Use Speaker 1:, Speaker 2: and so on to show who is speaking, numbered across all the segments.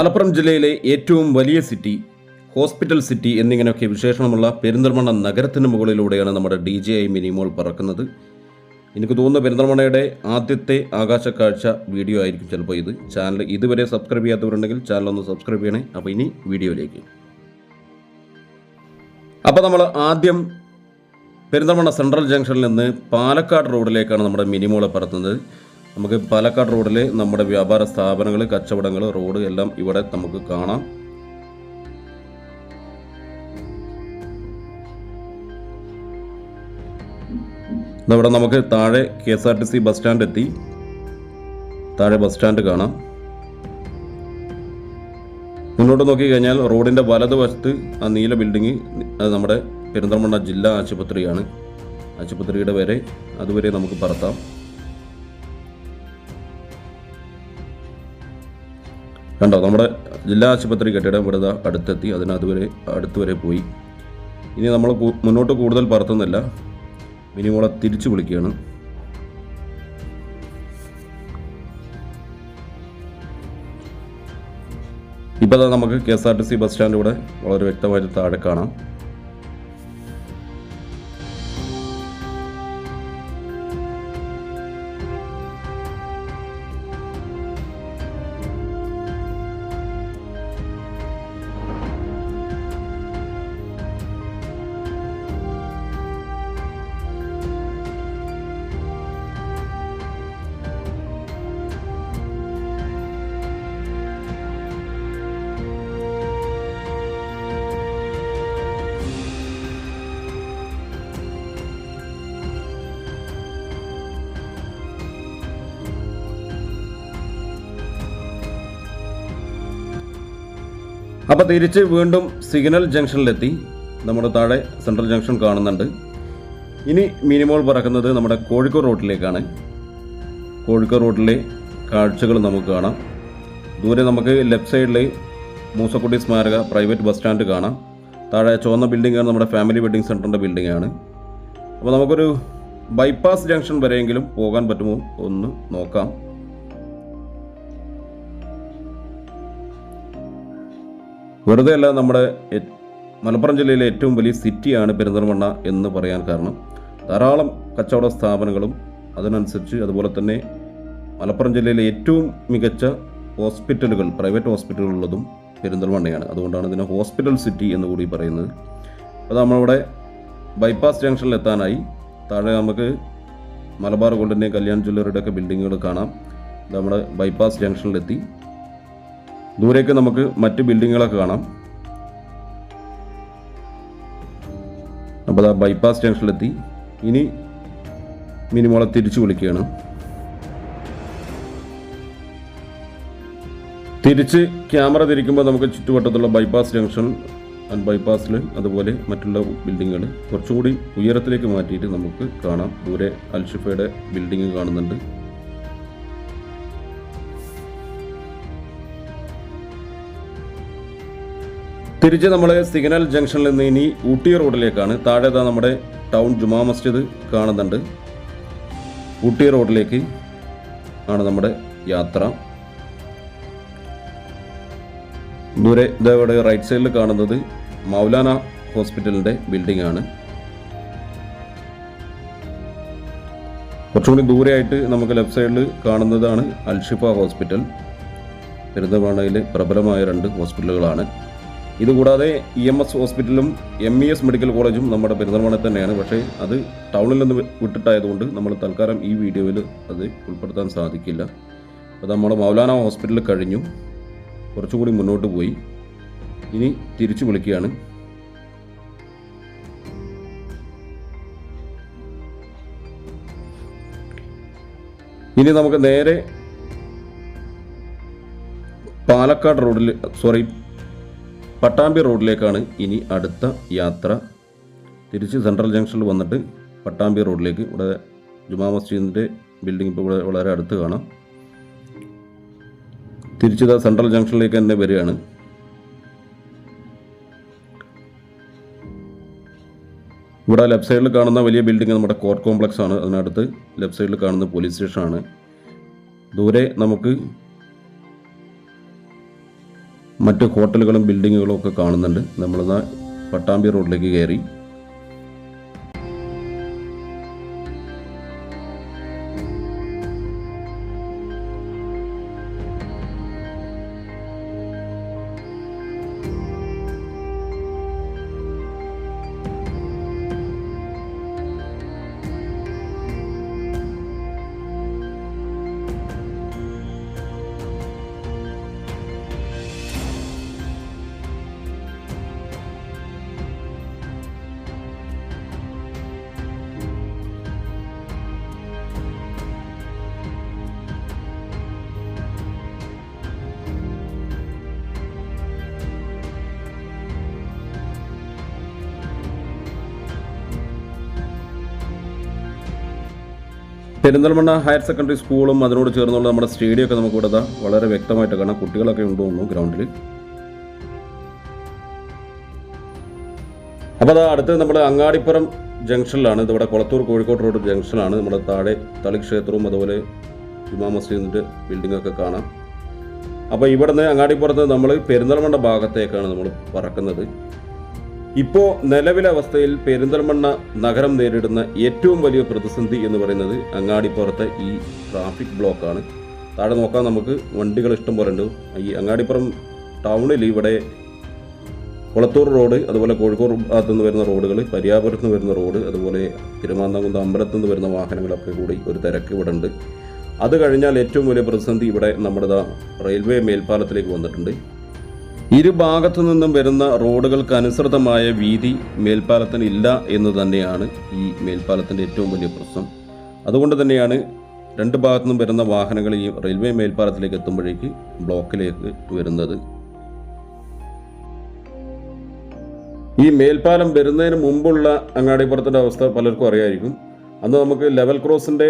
Speaker 1: മലപ്പുറം ജില്ലയിലെ ഏറ്റവും വലിയ സിറ്റി ഹോസ്പിറ്റൽ സിറ്റി എന്നിങ്ങനെയൊക്കെ വിശേഷണമുള്ള പെരിന്തൽമണ്ണ നഗരത്തിന് മുകളിലൂടെയാണ് നമ്മുടെ ഡി ജെ ഐ മിനിമോൾ പറക്കുന്നത്. എനിക്ക് തോന്നുന്നു പെരിന്തൽമണ്ണയുടെ ആദ്യത്തെ ആകാശ കാഴ്ച വീഡിയോ ആയിരിക്കും ചിലപ്പോൾ ഇത്. ചാനൽ ഇതുവരെ സബ്സ്ക്രൈബ് ചെയ്യാത്തവരുണ്ടെങ്കിൽ ചാനൽ ഒന്ന് സബ്സ്ക്രൈബ് ചെയ്യണേ. അപ്പോൾ ഇനി വീഡിയോയിലേക്ക്. അപ്പോൾ നമ്മൾ ആദ്യം പെരിന്തൽമണ്ണ സെൻട്രൽ ജംഗ്ഷനിൽ നിന്ന് പാലക്കാട് റോഡിലേക്കാണ് നമ്മുടെ മിനിമോളെ പറത്തുന്നത്. നമുക്ക് പാലക്കാട് റോഡിൽ നമ്മുടെ വ്യാപാര സ്ഥാപനങ്ങൾ കച്ചവടങ്ങൾ റോഡ് എല്ലാം ഇവിടെ നമുക്ക് കാണാം. ഇവിടെ നമുക്ക് താഴെ K S R T C bus stand എത്തി. താഴെ ബസ് സ്റ്റാൻഡ് കാണാം. മുന്നോട്ട് നോക്കി കഴിഞ്ഞാൽ റോഡിന്റെ വലതുവശത്ത് ആ നീല ബിൽഡിംഗ് അത് നമ്മുടെ പെരിന്തൽമണ്ണ ജില്ലാ ആശുപത്രിയാണ്. ആശുപത്രിയുടെ വരെ അതുവരെ നമുക്ക് പറത്താം. കണ്ടോ നമ്മുടെ ജില്ലാ ആശുപത്രി കെട്ടിടം ഇവിടെ അടുത്തെത്തി അതിനതുവരെ അടുത്തുവരെ പോയി. ഇനി നമ്മൾ മുന്നോട്ട് കൂടുതൽ പറത്തുന്നില്ല. മിനിമോളെ തിരിച്ചു വിളിക്കുകയാണ്. ഇപ്പോൾ നമുക്ക് K S R T C bus stand ഇവിടെ വളരെ വ്യക്തമായിട്ട് താഴെ കാണാം. അപ്പോൾ തിരിച്ച് വീണ്ടും സിഗ്നൽ ജംഗ്ഷനിലെത്തി. നമ്മുടെ താഴെ സെൻട്രൽ ജംഗ്ഷൻ കാണുന്നുണ്ട്. ഇനി മിനിമോൾ പറക്കുന്നത് നമ്മുടെ കോഴിക്കോട് റോഡിലേക്കാണ് കോഴിക്കോട് റോഡിലെ കാഴ്ചകൾ നമുക്ക് കാണാം. ദൂരെ നമുക്ക് ലെഫ്റ്റ് സൈഡിൽ മൂസക്കുട്ടി സ്മാരക പ്രൈവറ്റ് ബസ് സ്റ്റാൻഡ് കാണാം. താഴെ ചുവന്ന ബിൽഡിംഗാണ് നമ്മുടെ ഫാമിലി വെഡിങ് സെന്ററിന്റെ ബിൽഡിംഗാണ് അപ്പോൾ നമുക്കൊരു ബൈപ്പാസ് ജംഗ്ഷൻ വരെയെങ്കിലും പോകാൻ പറ്റുമോ? ഒന്ന് നോക്കാം. വെറുതെ അല്ല നമ്മുടെ മലപ്പുറം ജില്ലയിലെ ഏറ്റവും വലിയ സിറ്റിയാണ് പെരിന്തൽമണ്ണ എന്ന് പറയാൻ കാരണം. ധാരാളം കച്ചവട സ്ഥാപനങ്ങളും അതിനനുസരിച്ച് അതുപോലെ തന്നെ മലപ്പുറം ജില്ലയിലെ ഏറ്റവും മികച്ച ഹോസ്പിറ്റലുകൾ പ്രൈവറ്റ് ഹോസ്പിറ്റലുകൾ ഉള്ളതും പെരിന്തൽമണ്ണയാണ്. അതുകൊണ്ടാണ് ഇതിനെ ഹോസ്പിറ്റൽ സിറ്റി എന്ന് കൂടി പറയുന്നത്. അപ്പോൾ നമ്മളിവിടെ ബൈപ്പാസ് ജംഗ്ഷനിൽ എത്താനായി താഴെ നമുക്ക് മലബാർ ഗോൾഡിന്റെയും കല്യാൺ ജ്വല്ലറിയുടെ ഒക്കെ ബിൽഡിങ്ങുകൾ കാണാം. നമ്മുടെ ബൈപ്പാസ് ജംഗ്ഷനിലെത്തി. ദൂരേക്ക് നമുക്ക് മറ്റ് ബിൽഡിങ്ങുകളൊക്കെ കാണാം. അപ്പോൾ ആ ബൈപ്പാസ് ജംഗ്ഷനിലെത്തി ഇനി മിനിമോളെ തിരിച്ചു വിളിക്കുകയാണ്. തിരിച്ച് ക്യാമറ തിരിക്കുമ്പോൾ നമുക്ക് ചുറ്റുവട്ടത്തുള്ള ബൈപ്പാസ് ജംഗ്ഷൻ ആൻഡ് ബൈപ്പാസിൽ അതുപോലെ മറ്റുള്ള ബിൽഡിങ്ങുകൾ കുറച്ചുകൂടി ഉയരത്തിലേക്ക് മാറ്റിയിട്ട് നമുക്ക് കാണാം. ദൂരെ അൽഷിഫയുടെ ബിൽഡിങ് കാണുന്നുണ്ട്. തിരിച്ച് നമ്മൾ സിഗ്നൽ ജംഗ്ഷനിൽ നിന്ന് ഇനി ഊട്ടി റോഡിലേക്കാണ്. താഴെ നമ്മുടെ ടൗൺ ജുമാ മസ്ജിദ് കാണുന്നുണ്ട്. ഊട്ടി റോഡിലേക്ക് ആണ് നമ്മുടെ യാത്ര. ദൂരെ ഇതവിടെ റൈറ്റ് സൈഡിൽ കാണുന്നത് മൗലാന ഹോസ്പിറ്റലിന്റെ ബിൽഡിംഗ് ആണ്. കുറച്ചും കൂടി ദൂരെയായിട്ട് നമുക്ക് ലെഫ്റ്റ് സൈഡിൽ കാണുന്നതാണ് അൽഷിഫ ഹോസ്പിറ്റൽ പെരിന്തൽമണ്ണയിലെ പ്രബലമായ രണ്ട് ഹോസ്പിറ്റലുകളാണ് ഇതുകൂടാതെ ഇ എം എസ് ഹോസ്പിറ്റലും എം ഇ എസ് മെഡിക്കൽ കോളേജും നമ്മുടെ പെരിന്തൽമണ്ണയിൽ തന്നെയാണ്. പക്ഷേ അത് ടൗണിൽ നിന്ന് വിട്ടിട്ടായതുകൊണ്ട് നമ്മൾ തൽക്കാലം ഈ വീഡിയോയിൽ അത് ഉൾപ്പെടുത്താൻ സാധിക്കില്ല. അപ്പോൾ നമ്മൾ മൗലാന ഹോസ്പിറ്റലിൽ കഴിഞ്ഞു. കുറച്ചുകൂടി മുന്നോട്ട് പോയി. ഇനി തിരിച്ചു വിളിക്കുകയാണ്. ഇനി നമുക്ക് നേരെ പാലക്കാട് റോഡിൽ സോറി പട്ടാമ്പി റോഡിലേക്കാണ് ഇനി അടുത്ത യാത്ര. തിരിച്ച് സെൻട്രൽ ജംഗ്ഷനിൽ വന്നിട്ട് പട്ടാമ്പി റോഡിലേക്ക്. ഇവിടെ ജുമാ മസ്ജിദിന്റെ ബിൽഡിംഗ് ഇപ്പോൾ ഇവിടെ വളരെ അടുത്ത് കാണാം. തിരിച്ചത് സെൻട്രൽ ജംഗ്ഷനിലേക്ക് തന്നെ വരികയാണ്. ഇവിടെ ലെഫ്റ്റ് സൈഡിൽ കാണുന്ന വലിയ ബിൽഡിംഗ് നമ്മുടെ കോർട്ട് കോംപ്ലക്സ് ആണ് അതിനടുത്ത് ലെഫ്റ്റ് സൈഡിൽ കാണുന്ന പോലീസ് സ്റ്റേഷനാണ്. ദൂരെ നമുക്ക് മറ്റ് ഹോട്ടലുകളും ബിൽഡിങ്ങുകളും ഒക്കെ കാണുന്നുണ്ട്. നമ്മളിതാ പട്ടാമ്പി റോഡിലേക്ക് കയറി. പെരിന്തൽമണ്ണ ഹയർ സെക്കൻഡറി സ്കൂളും അതിനോട് ചേർന്നുള്ള നമ്മുടെ സ്റ്റേഡിയം ഒക്കെ നമുക്ക് ഇവിടെ വളരെ വ്യക്തമായിട്ട് കാണാം. കുട്ടികളൊക്കെ ഉണ്ടോ ഗ്രൗണ്ടിൽ അപ്പോൾ അത് അടുത്ത് നമ്മുടെ അങ്ങാടിപ്പുറം ജംഗ്ഷനിലാണ്. ഇതിവിടെ കൊളത്തൂർ കോഴിക്കോട് റോഡ് ജംഗ്ഷനാണ്. നമ്മുടെ താഴെ തളിക്ഷേത്രവും അതുപോലെ ജുമാ മസ്ജിദിന്റെ ബിൽഡിങ്ങൊക്കെ കാണാം. അപ്പോൾ ഇവിടുന്ന് അങ്ങാടിപ്പുറത്ത് നമ്മൾ പെരിന്തൽമണ്ണ ഭാഗത്തേക്കാണ് നമ്മൾ പറക്കുന്നത്. ഇപ്പോൾ നിലവിലെ അവസ്ഥയിൽ പെരിന്തൽമണ്ണ നഗരം നേരിടുന്ന ഏറ്റവും വലിയ പ്രതിസന്ധി എന്ന് പറയുന്നത് അങ്ങാടിപ്പുറത്തെ ഈ ട്രാഫിക് ബ്ലോക്കാണ്. താഴെ നോക്കാൻ നമുക്ക് വണ്ടികൾ ഇഷ്ടം പോലെ ഉണ്ട്. ഈ അങ്ങാടിപ്പുറം ടൗണിൽ ഇവിടെ കുളത്തൂർ റോഡ് അതുപോലെ കോഴിക്കോട് ഭാഗത്തു നിന്ന് വരുന്ന റോഡുകൾ പരിയാപുരത്ത് നിന്ന് വരുന്ന റോഡ് അതുപോലെ തിരുമാന്താംകുന്ന് അമ്പലത്തു നിന്ന് വരുന്ന വാഹനങ്ങളൊക്കെ കൂടി ഒരു തിരക്ക് ഇവിടെ ഉണ്ട്. അത് കഴിഞ്ഞാൽ ഏറ്റവും വലിയ പ്രതിസന്ധി ഇവിടെ നമ്മുടെ റെയിൽവേ മേൽപ്പാലത്തിലേക്ക് വന്നിട്ടുണ്ട്. ഇരു ഭാഗത്തു നിന്നും വരുന്ന റോഡുകൾക്ക് അനുസൃതമായ വീതി മേൽപ്പാലത്തിന് ഇല്ല എന്ന് തന്നെയാണ് ഈ മേൽപ്പാലത്തിന്റെ ഏറ്റവും വലിയ പ്രശ്നം. അതുകൊണ്ട് തന്നെയാണ് രണ്ട് ഭാഗത്തു നിന്നും വരുന്ന വാഹനങ്ങൾ ഈ റെയിൽവേ മേൽപ്പാലത്തിലേക്ക് എത്തുമ്പോഴേക്ക് ബ്ലോക്കിലേക്ക് വരുന്നത്. ഈ മേൽപ്പാലം വരുന്നതിന് മുമ്പുള്ള അങ്ങാടിപ്പുറത്തിന്റെ അവസ്ഥ പലർക്കും അറിയായിരിക്കും. അന്ന് നമുക്ക് ലെവൽ ക്രോസിന്റെ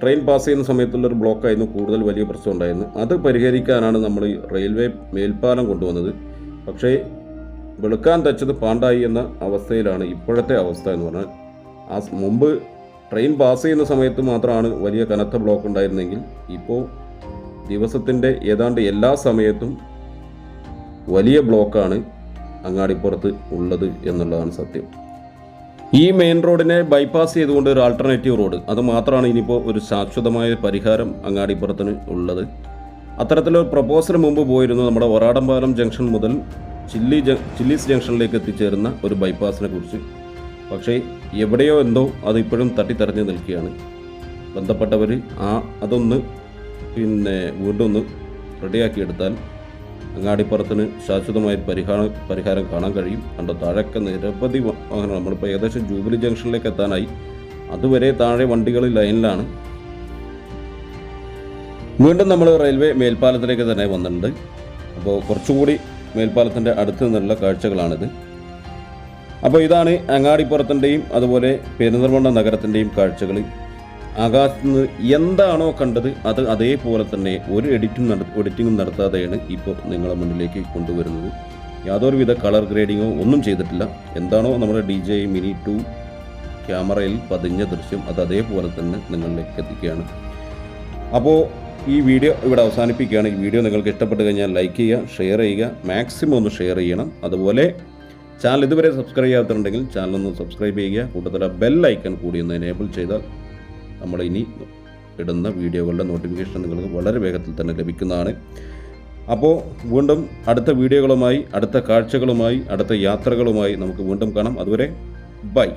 Speaker 1: ട്രെയിൻ പാസ് ചെയ്യുന്ന സമയത്തുള്ളൊരു ബ്ലോക്കായിരുന്നു കൂടുതൽ വലിയ പ്രശ്നം ഉണ്ടായിരുന്നു അത് പരിഹരിക്കാനാണ് നമ്മൾ ഈ റെയിൽവേ മേൽപ്പാലം കൊണ്ടുവന്നത്. പക്ഷേ വെളുക്കാൻ തച്ചത് പാണ്ടായി എന്ന അവസ്ഥയിലാണ് ഇപ്പോഴത്തെ അവസ്ഥ എന്ന് പറഞ്ഞാൽ ആ മുമ്പ് ട്രെയിൻ പാസ് ചെയ്യുന്ന സമയത്ത് മാത്രമാണ് വലിയ കനത്ത ബ്ലോക്ക് ഉണ്ടായിരുന്നെങ്കിൽ ഇപ്പോൾ ദിവസത്തിന്റെ ഏതാണ്ട് എല്ലാ സമയത്തും വലിയ ബ്ലോക്കാണ് അങ്ങാടിപ്പുറത്ത് ഉള്ളത് എന്നുള്ളതാണ് സത്യം. ഈ മെയിൻ റോഡിനെ ബൈപ്പാസ് ചെയ്തുകൊണ്ട് ഒരു ആൾട്ടർനേറ്റീവ് റോഡ് അത് മാത്രമാണ് ഇനിയിപ്പോൾ ഒരു ശാശ്വതമായ പരിഹാരം അങ്ങാടിപ്പുറത്തിന് ഉള്ളത്. അത്തരത്തിലൊരു പ്രപ്പോസൽ മുമ്പ് പോയിരുന്നു നമ്മുടെ ഒരാടംപാലം ജംഗ്ഷൻ മുതൽ ചില്ലി ചില്ലീസ് ജംഗ്ഷനിലേക്ക് എത്തിച്ചേരുന്ന ഒരു ബൈപ്പാസിനെ കുറിച്ച്. പക്ഷേ എവിടെയോ എന്തോ അത് ഇപ്പോഴും തട്ടിത്തടഞ്ഞു നിൽക്കുകയാണ്. ബന്ധപ്പെട്ടവർ ആ അതൊന്ന് പിന്നെ വീണ്ടും ഒന്ന് റെഡിയാക്കിയെടുത്താൽ അങ്ങാടിപ്പുറത്തിന് ശാശ്വതമായ പരിഹാര പരിഹാരം കാണാൻ കഴിയും. കണ്ട താഴെയൊക്കെ നിരവധി വാഹനങ്ങൾ. നമ്മളിപ്പോൾ ഏകദേശം ജൂബിലി ജംഗ്ഷനിലേക്ക് എത്താനായി. അതുവരെ താഴെ വണ്ടികൾ ലൈനിലാണ്. വീണ്ടും നമ്മൾ റെയിൽവേ മേൽപ്പാലത്തിലേക്ക് തന്നെ വന്നിട്ടുണ്ട്. അപ്പോൾ കുറച്ചുകൂടി മേൽപ്പാലത്തിന്റെ അടുത്ത് നിന്നുള്ള കാഴ്ചകളാണിത്. അപ്പോൾ ഇതാണ് അങ്ങാടിപ്പുറത്തിന്റെയും അതുപോലെ പെരുന്തൽമണ്ണ നഗരത്തിന്റെയും കാഴ്ചകൾ ആകാശത്ത് നിന്ന് എന്താണോ കണ്ടത് അത് അതേപോലെ തന്നെ ഒരു എഡിറ്റും നട എഡിറ്റിങ്ങും നടത്താതെയാണ് ഇപ്പോൾ നിങ്ങളെ മുന്നിലേക്ക് കൊണ്ടുവരുന്നത്. യാതൊരുവിധ കളർ ഗ്രേഡിങ്ങോ ഒന്നും ചെയ്തിട്ടില്ല. എന്താണോ നമ്മുടെ ഡി ജെ മിനി ടു ക്യാമറയിൽ പതിഞ്ഞ ദൃശ്യം അത് അതേപോലെ തന്നെ നിങ്ങളിലേക്ക് എത്തിക്കുകയാണ്. അപ്പോൾ ഈ വീഡിയോ ഇവിടെ അവസാനിപ്പിക്കുകയാണ്. ഈ വീഡിയോ നിങ്ങൾക്ക് ഇഷ്ടപ്പെട്ട് കഴിഞ്ഞാൽ ലൈക്ക് ചെയ്യുക ഷെയർ ചെയ്യുക മാക്സിമം ഒന്ന് ഷെയർ ചെയ്യണം. അതുപോലെ ചാനൽ ഇതുവരെ സബ്സ്ക്രൈബ് ചെയ്യാത്തിട്ടുണ്ടെങ്കിൽ ചാനൽ ഒന്ന് സബ്സ്ക്രൈബ് ചെയ്യുക. കൂട്ടത്തില ബെൽ ഐക്കൺ കൂടി ഒന്ന് എനേബിൾ ചെയ്താൽ നമ്മൾ ഇനി ഇടുന്ന വീഡിയോകളുടെ നോട്ടിഫിക്കേഷൻ നിങ്ങൾക്ക് വളരെ വേഗത്തിൽ തന്നെ ലഭിക്കുന്നതാണ്. അപ്പോൾ വീണ്ടും അടുത്ത വീഡിയോകളുമായി അടുത്ത കാഴ്ചകളുമായി അടുത്ത യാത്രകളുമായി നമുക്ക് വീണ്ടും കാണാം. അതുവരെ ബൈ.